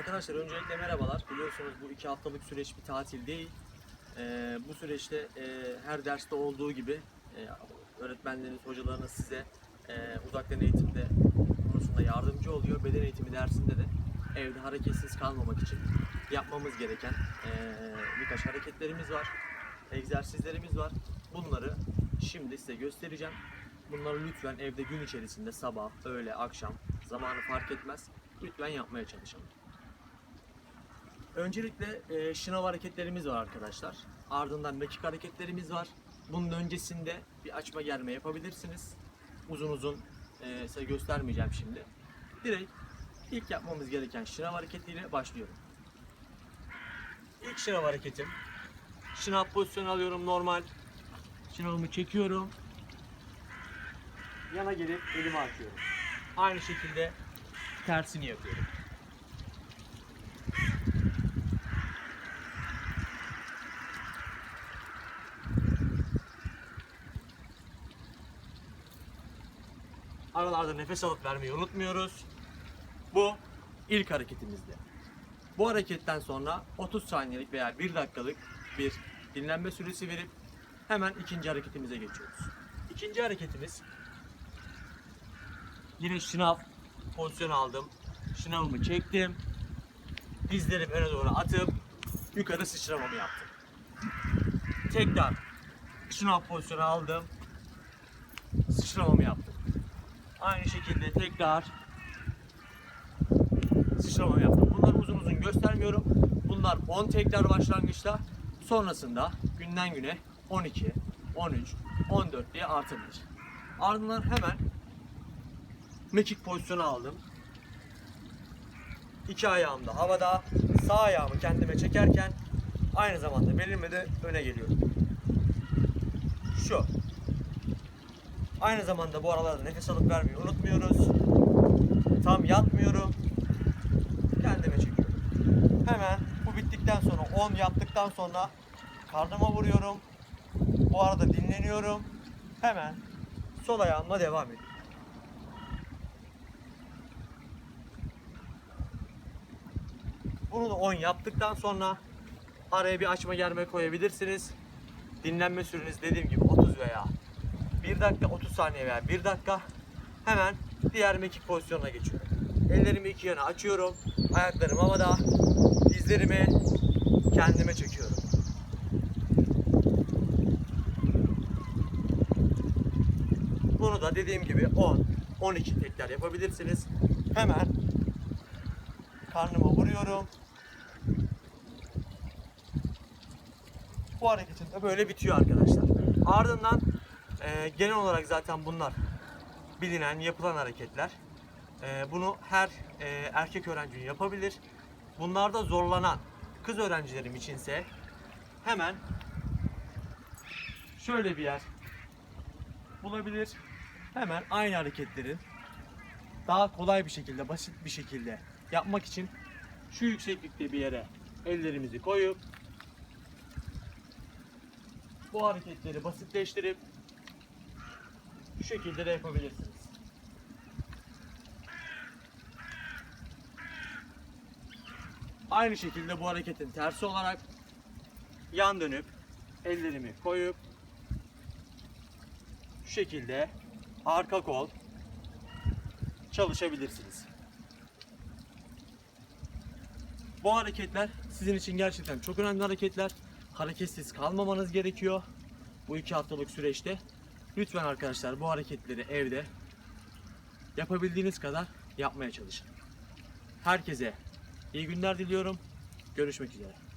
Arkadaşlar öncelikle merhabalar. Biliyorsunuz bu iki haftalık süreç bir tatil değil. Ee, bu süreçte e, her derste olduğu gibi e, öğretmenleriniz, hocalarınız size e, uzaktan eğitimde konusunda yardımcı oluyor. Beden eğitimi dersinde de evde hareketsiz kalmamak için yapmamız gereken e, birkaç hareketlerimiz var. Egzersizlerimiz var. Bunları şimdi size göstereceğim. Bunları lütfen evde gün içerisinde sabah, öğle, akşam zamanı fark etmez. Lütfen yapmaya çalışalım. Öncelikle e, şınav hareketlerimiz var arkadaşlar. Ardından mekik hareketlerimiz var. Bunun öncesinde bir açma germe yapabilirsiniz. Uzun uzun e, size göstermeyeceğim şimdi. Direkt ilk yapmamız gereken şınav hareketiyle başlıyorum. İlk şınav hareketim. Şınav pozisyonu alıyorum normal. Şınavımı çekiyorum. Yana gelip elimi açıyorum. Aynı şekilde tersini yapıyorum. Aralarda nefes alıp vermeyi unutmuyoruz. Bu ilk hareketimizde. Bu hareketten sonra 30 saniyelik veya 1 dakikalık bir dinlenme süresi verip hemen ikinci hareketimize geçiyoruz. İkinci hareketimiz yine şınav pozisyon aldım. Şınavımı çektim. Dizlerimi öne doğru atıp yukarı sıçramamı yaptım. Tekrar şınav pozisyonu aldım. Sıçramamı yaptım. Aynı şekilde tekrar sıçramamı yaptım. Bunları uzun uzun göstermiyorum. Bunlar 10 tekrar başlangıçta. Sonrasında günden güne 12, 13, 14 diye artabilir. Ardından hemen mekik pozisyonu aldım. İki ayağım da havada. Sağ ayağımı kendime çekerken aynı zamanda belirime de öne geliyorum. Şu. Aynı zamanda bu aralarda nefes alıp vermeyi unutmuyoruz. Tam yatmıyorum. Kendime çekiyorum. Hemen bu bittikten sonra 10 yaptıktan sonra karnıma vuruyorum. Bu arada dinleniyorum. Hemen sol ayağımla devam ediyorum. Bunu da 10 yaptıktan sonra araya bir açma germe koyabilirsiniz. Dinlenme süreniz dediğim gibi 30 veya 1 dakika 30 saniye veya 1 dakika hemen diğer mekik pozisyonuna geçiyorum. Ellerimi iki yana açıyorum. Ayaklarım havada. Dizlerimi kendime çekiyorum. Bunu da dediğim gibi 10 12 tekrar yapabilirsiniz. Hemen karnıma vuruyorum. Bu hareketin de böyle bitiyor arkadaşlar. Ardından e, genel olarak zaten bunlar bilinen, yapılan hareketler. E, bunu her e, erkek öğrenci yapabilir. Bunlarda zorlanan kız öğrencilerim içinse hemen şöyle bir yer bulabilir. Hemen aynı hareketlerin daha kolay bir şekilde, basit bir şekilde yapmak için şu yükseklikte bir yere ellerimizi koyup bu hareketleri basitleştirip şekilde de yapabilirsiniz. Aynı şekilde bu hareketin tersi olarak yan dönüp ellerimi koyup şu şekilde arka kol çalışabilirsiniz. Bu hareketler sizin için gerçekten çok önemli hareketler. Hareketsiz kalmamanız gerekiyor bu iki haftalık süreçte. Lütfen arkadaşlar bu hareketleri evde yapabildiğiniz kadar yapmaya çalışın. Herkese iyi günler diliyorum. Görüşmek üzere.